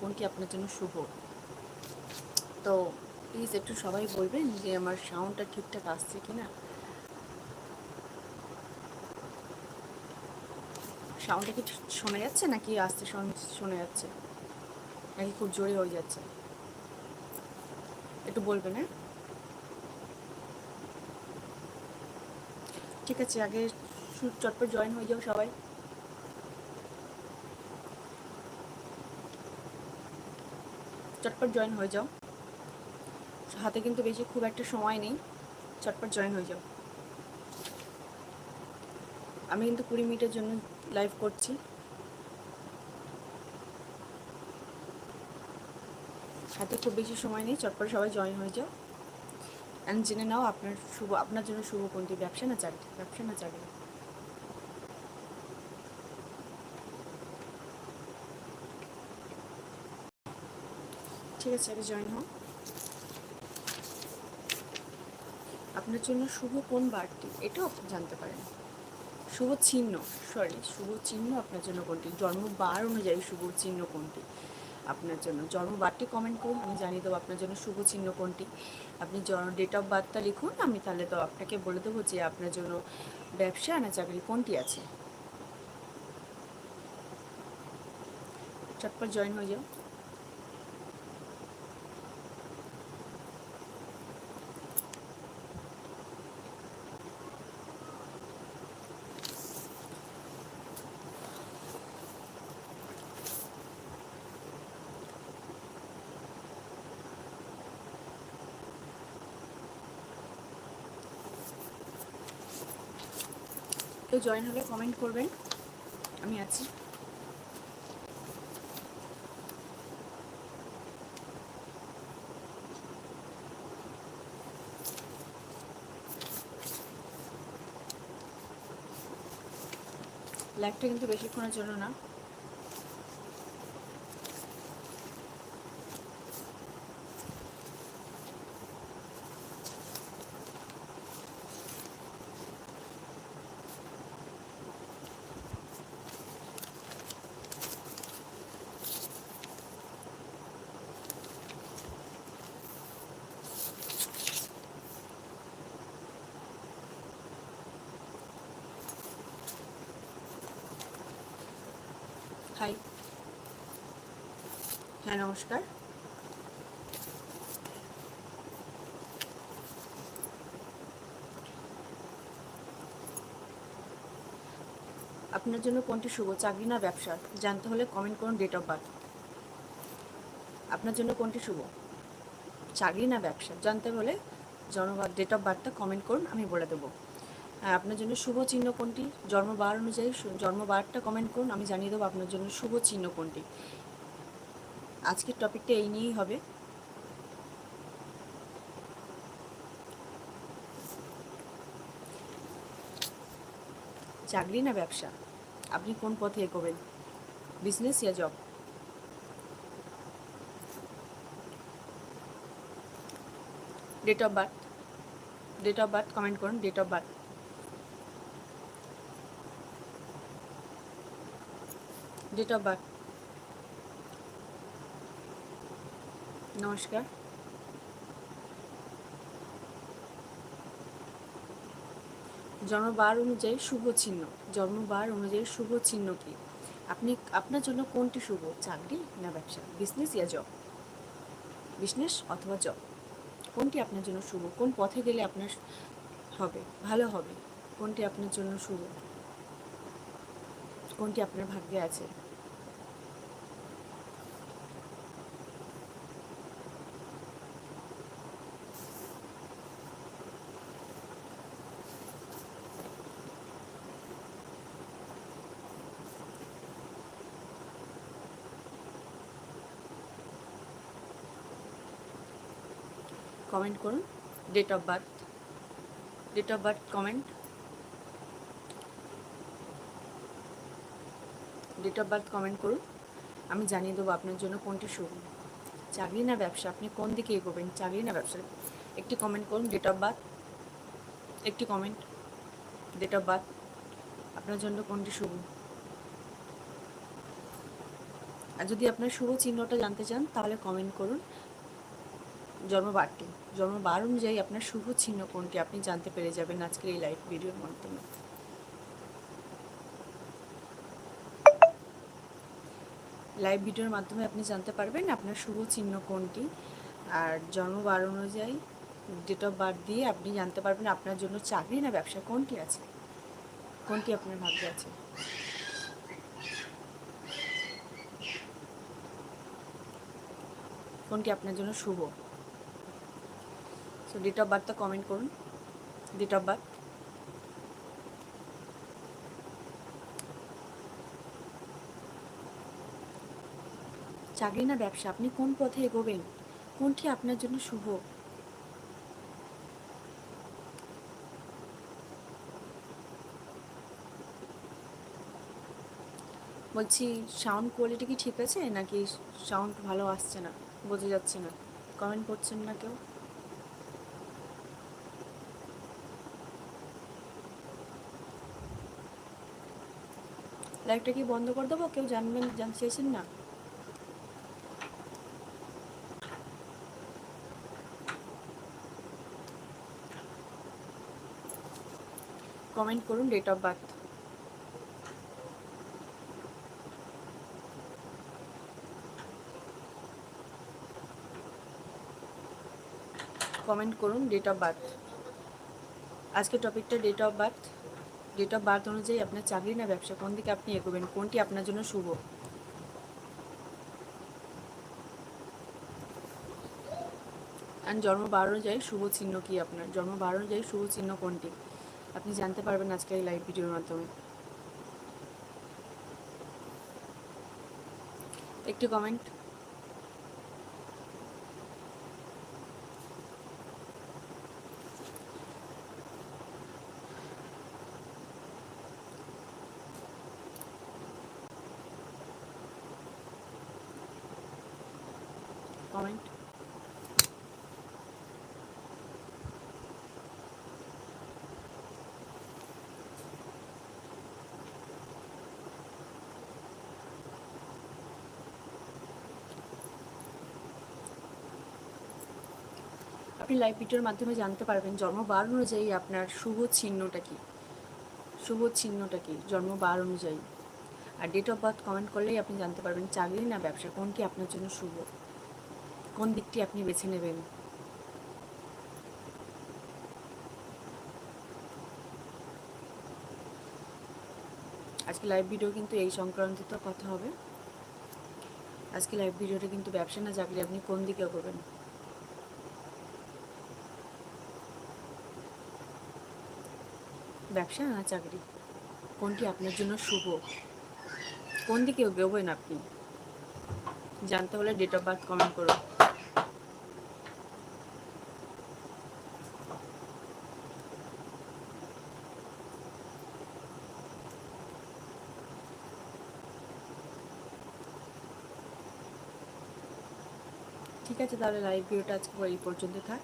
কোনটি আপনার জন্য শুভ? তো প্লিজ একটু সবাই বলবেন যে আমার সাউন্ডটা ঠিকঠাক আসছে কি না সাউন্ডটা কি শোনা যাচ্ছে নাকি আসতে শোনা যাচ্ছে? নাকি খুব জোরে হয়ে যাচ্ছে? একটু বলবেন হ্যাঁ? ঠিক আছে, আগে চটপট জয়েন হয়ে যাও সবাই। চটপট জয়েন হয়ে যাও। হাতে কিন্তু বেশি খুব একটা সময় নেই। চটপট জয়েন হয়ে যাও। আমি কিন্তু কুড়ি মিনিটের জন্য লাইভ করছি। হাতে খুব বেশি সময় নেই, চটপট সবাই জয়েন হয়ে যাও। অ্যান্ড জেনে নাও আপনার শুভ আপনার জন্য শুভ কোনটি? ব্যবসা না চাকরি? ব্যবসা না চাকরি? ঠিক আছে জয়েন হও। আপনার জন্য শুভ কোন বারটি? এটাও আপনি জানতে পারেন। শুভ চিহ্ন সরি শুভ চিহ্ন আপনার জন্য কোনটি? জন্ম বার অনুযায়ী শুভ চিহ্ন কোনটি? আপনার জন্য জন্ম বারটি কমেন্ট করুন, আমি জানিয়ে দেবো আপনার জন্য শুভ চিহ্ন কোনটি। আপনি ডেট অফ বার্থটা লিখুন, আমি তাহলে তো আপনাকে বলে দেবো যে আপনার জন্য ব্যবসা না চাকরি কোনটি আছে। চটপট জয়েন হয়ে যাও। কেউ জয়েন হলে কমেন্ট করবেন। আমি আছি। লাইফটা কিন্তু বেশিক্ষণের জন্য না। হাই হ্যাঁ নমস্কার। আপনার জন্য কোনটি শুভ, চাকরি না ব্যবসা? জানতে হলে কমেন্ট করুন ডেট অফ বার্থ আপনার জন্য কোনটি শুভ? চাকরি না ব্যবসা? জানতে হলে জন্মবার ডেট অফ বার্থটা কমেন্ট করুন, আমি বলে দেবো। আপনার জন্য শুভ চিহ্ন কোনটি? জন্মবার অনুযায়ী জন্মবারটা কমেন্ট করুন, আমি জানিয়ে দেবো আপনার জন্য শুভ চিহ্ন কোনটি। আজকের টপিকটা এই নিয়েই হবে। চাকরি না ব্যবসা? আপনি কোন পথে এগোবেন? Business yeah job date of birth date of birth comment করুন date of birth date of birth নমস্কার। জন্মবার অনুযায়ী শুভ চিহ্ন। জন্মবার অনুযায়ী শুভ চিহ্ন কি? আপনি, আপনার জন্য কোনটি শুভ? চাকরি না ব্যবসা? বিজনেস ইয়া জব? বিজনেস অথবা জব? কোনটি আপনার জন্য শুভ? কোন পথে গেলে আপনার হবে? ভালো হবে। কোনটি আপনার জন্য শুভ? কোনটি আপনার ভাগ্যে আছে? কমেন্ট করুন। Date of birth date of birth comment date of birth comment করুন। আমি জানিয়ে দেবো আপনার জন্য কোনটি শুভ। চাকরি না ব্যবসা, আপনি কোন দিকে এগোবেন? চাকরি না ব্যবসা? একটি কমেন্ট করুন ডেট অফ বার্থ একটি কমেন্ট ডেট অফ বার্থ আপনার জন্য কোনটি শুভ? আর যদি আপনার শুভ চিহ্নটা জানতে চান, তাহলে কমেন্ট করুন। জন্মবারটি, জন্মবার অনুযায়ী আপনার শুভ চিহ্ন কোনটি আপনি জানতে পেরে যাবেন আজকের এই লাইভ ভিডিওর মাধ্যমে। লাইভ ভিডিওর মাধ্যমে আপনি জানতে পারবেন আপনার শুভ চিহ্ন কোনটি, আর জন্মবার অনুযায়ী ডেট অফ বার্থ দিয়ে আপনি জানতে পারবেন আপনার জন্য চাকরি না ব্যবসা কোনটি আছে, কোনটি আপনার ভাগ্যে আছে। কোনটি আপনার জন্য শুভ? সো ডেট অফ বার্থটা কমেন্ট করুন। ডেট অফ বার্থ চাকরি না ব্যবসা, আপনি কোন পথে এগোবেন? কোনটি আপনার জন্য শুভ? বলছি সাউন্ড কোয়ালিটি কি ঠিক আছে? নাকি সাউন্ড ভালো আসছে না? বোঝা যাচ্ছে না। কমেন্ট করছেন না কেউ? লাইভটা কি বন্ধ করে দেবো? কেউ জানবেন, জানতে চাইছেন না? কমেন্ট করুন ডেট অফ বার্থ কমেন্ট করুন ডেট অফ বার্থ আজকে টপিকটা date of birth date of birth অনুযায়ী আপনার চাকরি না ব্যবসা, কোন দিকে আপনি এগোবেন, কোনটি আপনার জন্য শুভ? অ্যান্ড জন্ম বার অনুযায়ী শুভ চিহ্ন কি আপনার? জন্ম বার অনুযায়ী শুভ চিহ্ন কোনটি? আপনি জানতে পারবেন আজকের এই লাইভ ভিডিওর মাধ্যমে। একটি কমেন্ট কমেন্ট আপনি লাইভ ভিডিওর মাধ্যমে জানতে পারবেন জন্মবার অনুযায়ী আপনার শুভ চিহ্নটা কি? শুভ চিহ্নটা কি? জন্মবার অনুযায়ী। আর ডেট অফ বার্থ কমেন্ট করলেই আপনি জানতে পারবেন চাকরি না ব্যবসা কোনটি আপনার জন্য শুভ। কোন দিকটি আপনি বেছে নেবেন? আজকে লাইভ ভিডিও কিন্তু এই সংক্রান্ত তো কথা হবে। আজকে লাইভ ভিডিওটা কিন্তু ব্যবসা না, চাকরি আপনি কোন দিকে করবেন? ব্যবসা না চাকরি? কোনটি আপনার জন্য শুভ? কোন দিকে এগোবেন আপনি? জানতে হলে ডেট অফ বার্থ কমেন্ট করুন। ঠিক আছে তাহলে লাইভ ভিডিওটা আজকে এই পর্যন্ত থাক।